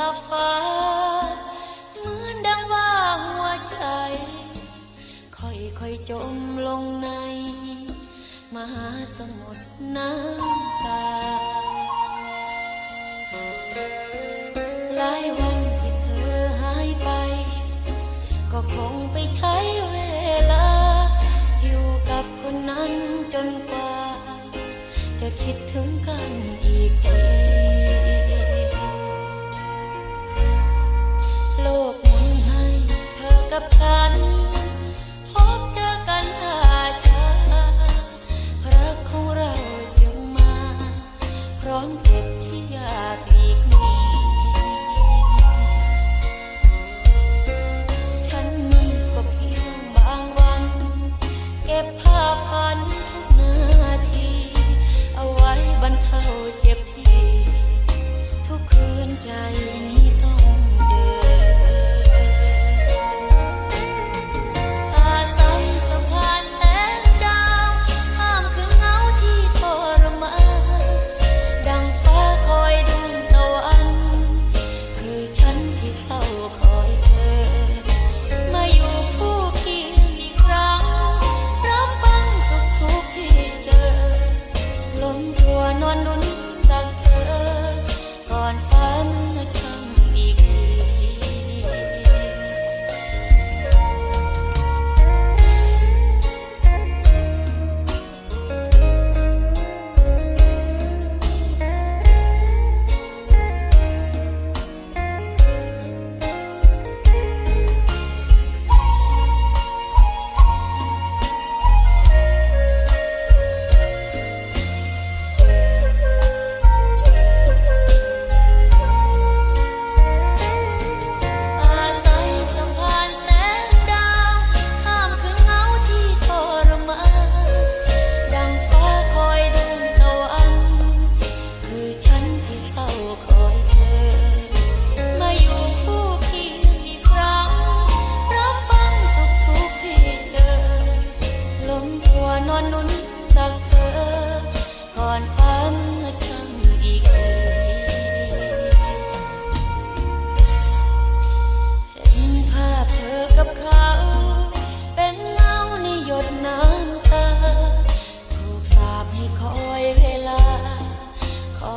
ลัฟ้า เหมือนดังว่าหัวใจ ค่อยค่อยจมลงใน มหาสมุทรน้ำตา หลายวันที่เธอหายไป ก็คงไปใช้เวลา อยู่กับคนนั้นจนกว่า จะคิดถึงกันอีกที กับฉัน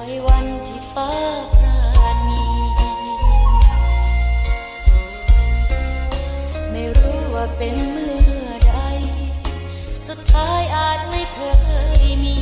อยวันที่ฟ้าพาณีไม่รู้ว่าเป็นเมื่อใด สุดท้ายอาจไม่เคยมี